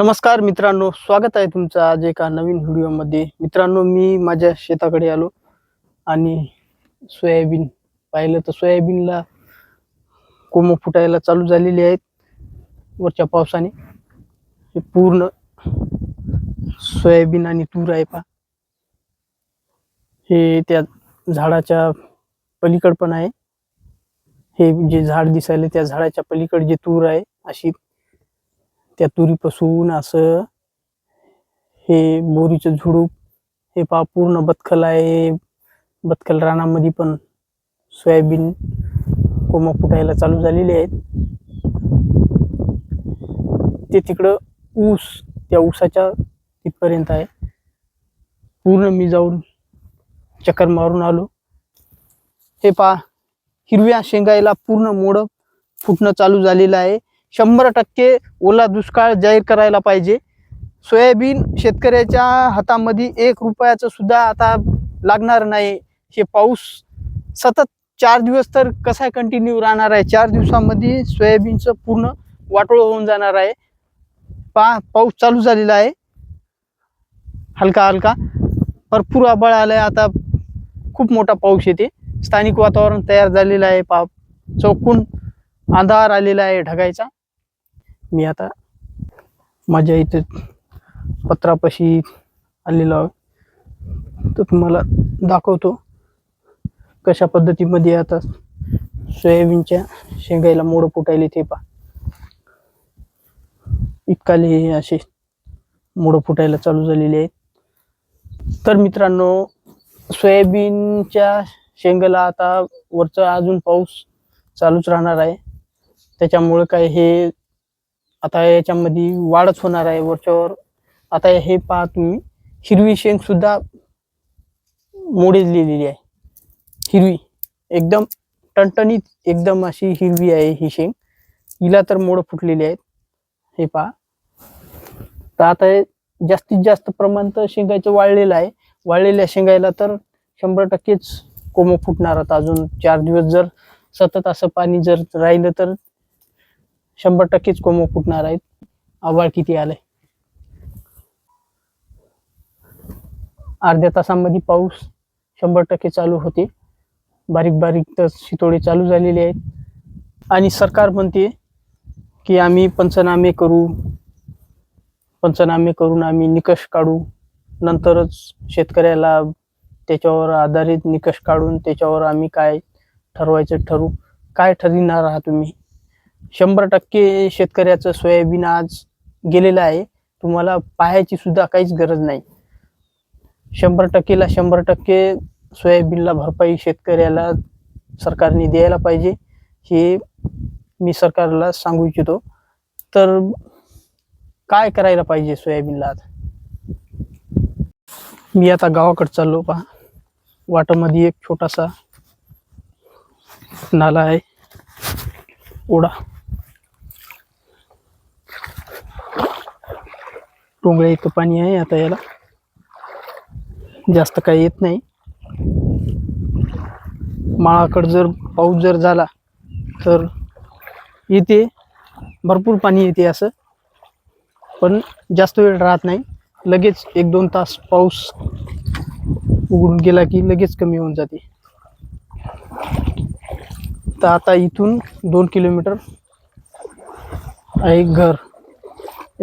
नमस्कार मित्रांनो स्वागत आहे तुमचं आज एका नवीन व्हिडिओमध्ये. मित्रांनो मी माझ्या शेताकडे आलो आणि सोयाबीन पाहिलं तर सोयाबीनला कोंब फुटायला चालू झालेली आहेत वरच्या पावसाने. हे पूर्ण सोयाबीन आणि तूर आहे पा हे त्या झाडाच्या पलीकड पण आहे. हे जे झाड दिसायला त्या झाडाच्या पलीकड जे तूर आहे अशी त्या तुरीपासून असं हे बोरीचं झुडूप हे पा पूर्ण बतखल आहे. बतखल रानामध्ये पण सोयाबीन कोमा फुटायला चालू झालेले आहेत. ते तिकडं ऊस त्या ऊसाच्या तिथपर्यंत आहे. पूर्ण मी जाऊन चक्कर मारून आलो. हे पा हिरव्या शेंगायला पूर्ण मोड फुटणं चालू झालेलं आहे. शंभर टक्के ओला दुष्काळ जाहीर करायला पाहिजे. सोयाबीन शेतकऱ्याच्या हातामध्ये एक रुपयाचं सुद्धा आता लागणार नाही. हे पाऊस सतत चार दिवस तर कसा कंटिन्यू राहणार आहे? चार दिवसामध्ये सोयाबीनचं पूर्ण वाटोळ होऊन जाणार आहे. पा पाऊस चालू झालेला आहे. हलका हलका. भरपूर आबाळ आलाय. आता खूप मोठा पाऊस येते. स्थानिक वातावरण तयार झालेलं आहे. पा चौकून अंधार आलेला आहे ढगायचा. मी आता माझ्या इथे पत्रापाशी आलेलो आहे. तर तुम्हाला दाखवतो कशा पद्धतीमध्ये आता सोयाबीनच्या शेंगायला मोड फुटायले ते पा इतकाले असे मोड फुटायला चालू झालेले आहेत. तर मित्रांनो सोयाबीनच्या शेंगाला आता वरचा अजून पाऊस चालूच राहणार आहे. त्याच्यामुळे काय हे आता याच्यामध्ये वाढच होणार आहे वरच्यावर. आता हे पहा तुम्ही हिरवी शेंग सुद्धा लिहिलेली आहे. हिरवी एकदम टणटणीत एकदम अशी हिरवी आहे ही शेंग. हिला तर मोड फुटलेली आहेत. हे पहा. तर आता जास्तीत जास्त प्रमाण तर वाळलेलं आहे. वाळलेल्या शेंगायला तर शंभर टक्केच कोमो फुटणार आता अजून चार दिवस जर सतत असं पाणी जर राहिलं तर शंभर टक्केच कोंब फुटणार आहेत. आवाळ किती आलाय? अर्ध्या तासामध्ये पाऊस शंभर टक्के चालू होते. बारीक बारीक तर शितोडे चालू झालेले आहेत. आणि सरकार म्हणते की आम्ही पंचनामे करू. पंचनामे करून आम्ही निकष काढू. नंतरच शेतकऱ्याला त्याच्यावर आधारित निकष काढून त्याच्यावर आम्ही काय ठरवायचं ठरू? काय ठरविणार आहात तुम्ही? शंभर टक्के शेतकऱ्याचं सोयाबीन आज गेलेलं आहे. तुम्हाला पाहायची सुद्धा काहीच गरज नाही. शंभर टक्केला शंभर टक्के सोयाबीनला भरपाई शेतकऱ्याला सरकारने द्यायला पाहिजे हे मी सरकारला सांगू इच्छितो. तर काय करायला पाहिजे सोयाबीनला आता मी आता गावाकडे चाललो पहा. वाटामध्ये एक छोटासा नाला आहे. ओढा टोंगळ्या इथं पाणी आहे आता याला जास्त काही येत नाही. माळाकड जर पाऊस जर झाला तर येते भरपूर पाणी येते असं. पण जास्त वेळ राहत नाही. लगेच एक दोन तास पाऊस उघडून गेला की लगेच कमी होऊन जाते. तर आता इथून दोन किलोमीटर आहे घर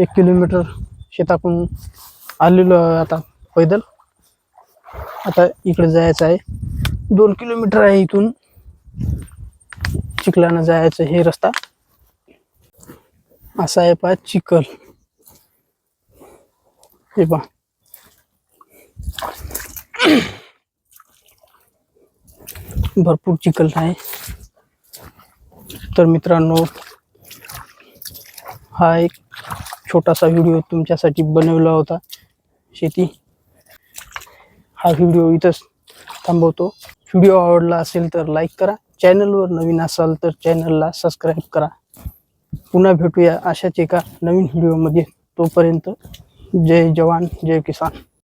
एक किलोमीटर शेतातून आलेलो आता पैदल. आता इकडे जायचं आहे. दोन किलोमीटर आहे इथून. चिखलानं जायचं हे रस्ता. असा आहे पा चिखल. हे पा भरपूर चिखल आहे. तर मित्रांनो हा एक छोटासा व्हिडिओ तुमच्यासाठी बनवला होता. शेती. हा व्हिडिओ इथंच थांबवतो. व्हिडिओ आवडला असेल तर लाईक करा. चॅनलवर नवीन असाल तर चॅनलला सबस्क्राईब करा. पुन्हा भेटूया अशाच एका नवीन व्हिडिओमध्ये. तोपर्यंत जय जवान जय किसान.